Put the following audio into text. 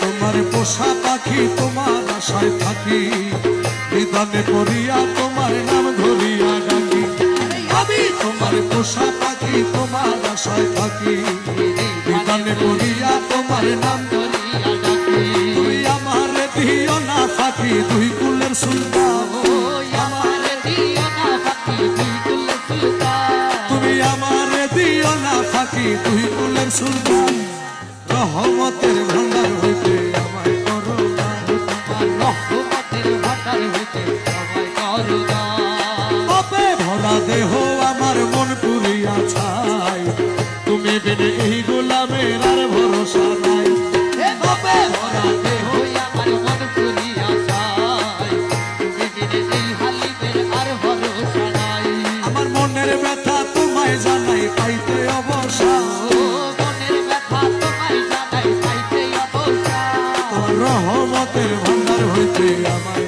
তোমার পোষা পাখি তোমার আশায় থাকি। বিধানে করিয়া তোমার নাম ধরিয়া ডাকি। আমি তোমার পোষা পাখি তোমার আশায় থাকি। বিধানে করিয়া তোমার নাম ধরিয়া ডাকি। তুই আমার দিও না ফাঁকি দুই কুলের সুলতান। ওই আমার দিও না ফাঁকি দুই কুলে সুলতান। তুমি আমার দিও না ফাঁকি দুই কুলের সুলতান। রহমতের ভান্ডার রহমতের ভান্ডার হইতে সবাই করুণা পাপে ভরা দেহ আমার মন পুরিয়া ছাই। তুমি বিনে এই গোলামের আর ভরসা নাই। পাপে ভরা দেহ আমার মন পুরিয়া যায় তুমি বিনে এই হালিমের আর ভরসা নাই। আমার মনের ব্যথা তোমায় জানাই পাইতে অবসা। মনের ব্যথা তোমায় জানাই পাইতে অবসা। রহমতের ভান্ডার হইতে আমায়